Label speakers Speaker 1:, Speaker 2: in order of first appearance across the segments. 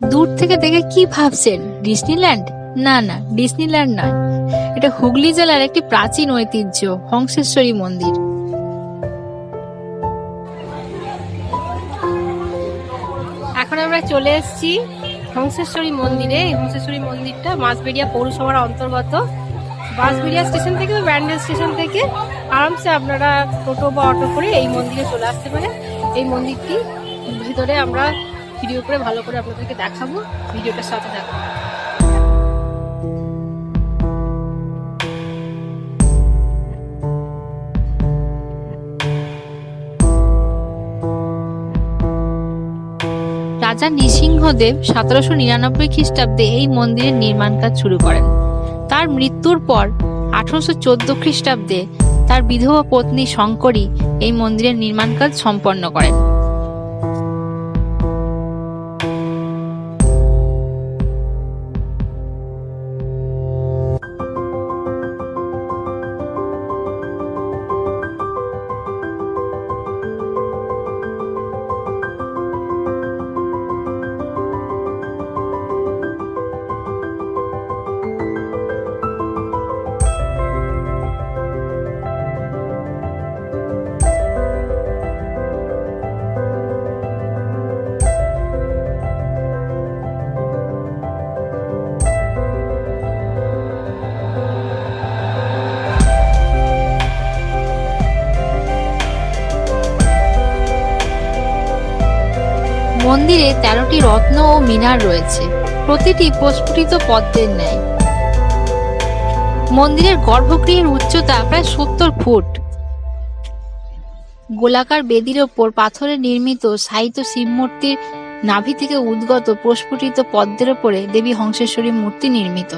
Speaker 1: দূর থেকে দেখে কি ভাবছেন? ডিসনিল্যান্ড না না ডিসনিল্যান্ড নয়। এটা হুগলি জেলার একটি প্রাচীন ঐতিহ্য, হংসেশ্বরী মন্দির।
Speaker 2: এখন আমরা চলে এসেছি হংসেশ্বরী মন্দিরে। এই হংসেশ্বরী মন্দিরটা মাছবেড়িয়া পৌরসভার অন্তর্গত। বাঁশবেড়িয়া স্টেশন থেকে ব্যান্ডেল স্টেশন থেকে আরামসে আপনারা টোটো বা অটো করে এই মন্দিরে চলে আসতে পারেন। এই মন্দিরটি ভিতরে আমরা ভিডিও করে ভালো করে আপনাদেরকে দেখাবো। ভিডিওটার সাথে থাকব
Speaker 1: রাজা নৃসিংহদেব সতেরোশো নিরানব্বই খ্রিস্টাব্দে এই মন্দিরের নির্মাণ কাজ শুরু করেন। তার মৃত্যুর পর আঠারোশো চোদ্দ খ্রিস্টাব্দে তার বিধবা পত্নী শঙ্করী এই মন্দিরের নির্মাণ কাজ সম্পন্ন করেন। মন্দিরে তেরোটি রত্ন ও মিনার রয়েছে। প্রতিটি প্রস্ফুটিত পদ্মের ন্যায়। মন্দিরের গর্ভগৃহের উচ্চতা প্রায় সত্তর ফুট। গোলাকার বেদির ওপর পাথরে নির্মিত সাহিত্য শিবমূর্তির নাভি থেকে উদ্গত প্রস্ফুটিত পদ্মের ওপরে দেবী হংসেশ্বরী মূর্তি নির্মিত।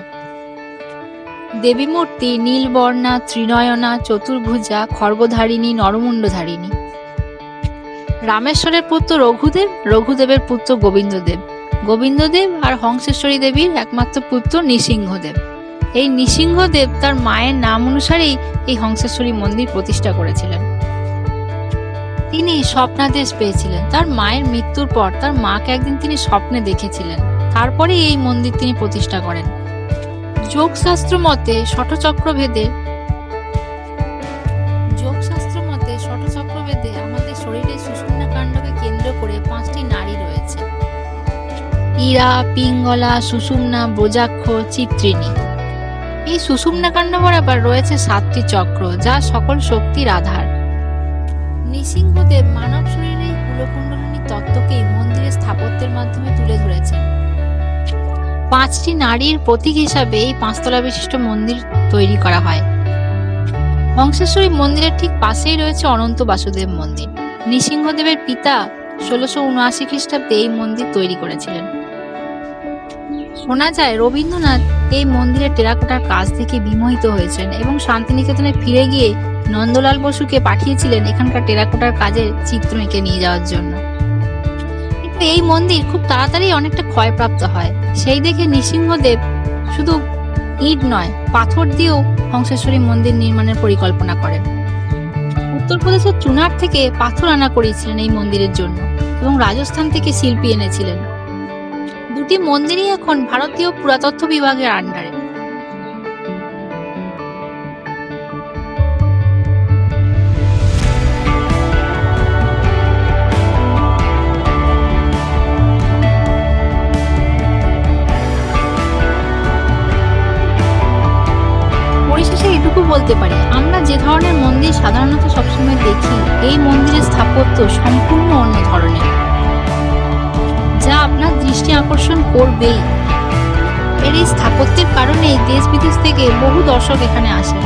Speaker 1: দেবী মূর্তি নীলবর্ণা, ত্রিনয়না, চতুর্ভুজা খর্বধারিণী নরমুণ্ডধারিণী। রামেশ্বরের পুত্র রঘুদেব, রঘুদেবের পুত্র গোবিন্দদেব। গোবিন্দদেব আর হংসেশ্বরী দেবীর একমাত্র পুত্র নৃসিংহদেব। এই নৃসিংহদেব তার মায়ের নাম অনুসারেই এই হংসেশ্বরী মন্দির প্রতিষ্ঠা করেছিলেন। তিনি স্বপ্নাদেশ পেয়েছিলেন। তার মায়ের মৃত্যুর পর তার মাকে একদিন তিনি স্বপ্নে দেখেছিলেন। তারপরে এই মন্দির তিনি প্রতিষ্ঠা করেন। যোগশাস্ত্র মতে ষটচক্র ভেদে পাঁচটি নারী রয়েছে। ইরা পিঙ্গলা, সুষুম্না ব্রজাক্ষ চিত্রিণী। এই সুষুম্না কাণ্ড বরাবর রয়েছে সাতটি চক্র, যা সকল শক্তির আধার। নৃসিংহদেব মানব শরীরে কুলকুণ্ডলিনী তত্ত্বকে মন্দিরের স্থাপত্যের মাধ্যমে তুলে ধরেছেন। পাঁচটি নারীর প্রতীক হিসাবে এই পাঁচতলা বিশিষ্ট মন্দির তৈরি করা হয়। হংসেশ্বরী মন্দিরের ঠিক পাশেই রয়েছে অনন্ত বাসুদেব মন্দির। নৃসিংহদেবের পিতা ষোলোশো উনআশি খ্রিস্টাব্দে এই মন্দির তৈরি করেছিলেন। শোনা যায়, রবীন্দ্রনাথ এই মন্দিরের টেরাকোটার কাজ থেকে বিমোহিত হয়েছেন এবং শান্তিনিকেতনে ফিরে গিয়ে নন্দলাল বসুকে পাঠিয়েছিলেন এখানকার টেরাকোটার কাজের চিত্র এঁকে নিয়ে যাওয়ার জন্য। কিন্তু এই মন্দির খুব তাড়াতাড়ি অনেকটা ক্ষয়প্রাপ্ত হয়। সেই দেখে নৃসিংহদেব শুধু ইট নয়, পাথর দিয়েও হংসেশ্বরী মন্দির নির্মাণের পরিকল্পনা করেন। উত্তরপ্রদেশের চুনার থেকে পাথর আনা করেছিলেন এই মন্দিরের জন্য এবং রাজস্থান থেকে শিল্পী এনেছিলেন। দুটি মন্দিরই এখন ভারতীয় পুরাতত্ত্ব বিভাগের আন্ডারে। বলতে পারি যে ধরনের মন্দির সাধারণত সবসময় দেখি, এই মন্দিরের স্থাপত্য সম্পূর্ণ অন্য ধরনের। যা আপনার দৃষ্টি আকর্ষণ করবেই। এর এই স্থাপত্যের কারণেই দেশ বিদেশ থেকে বহু দর্শক এখানে আসেন।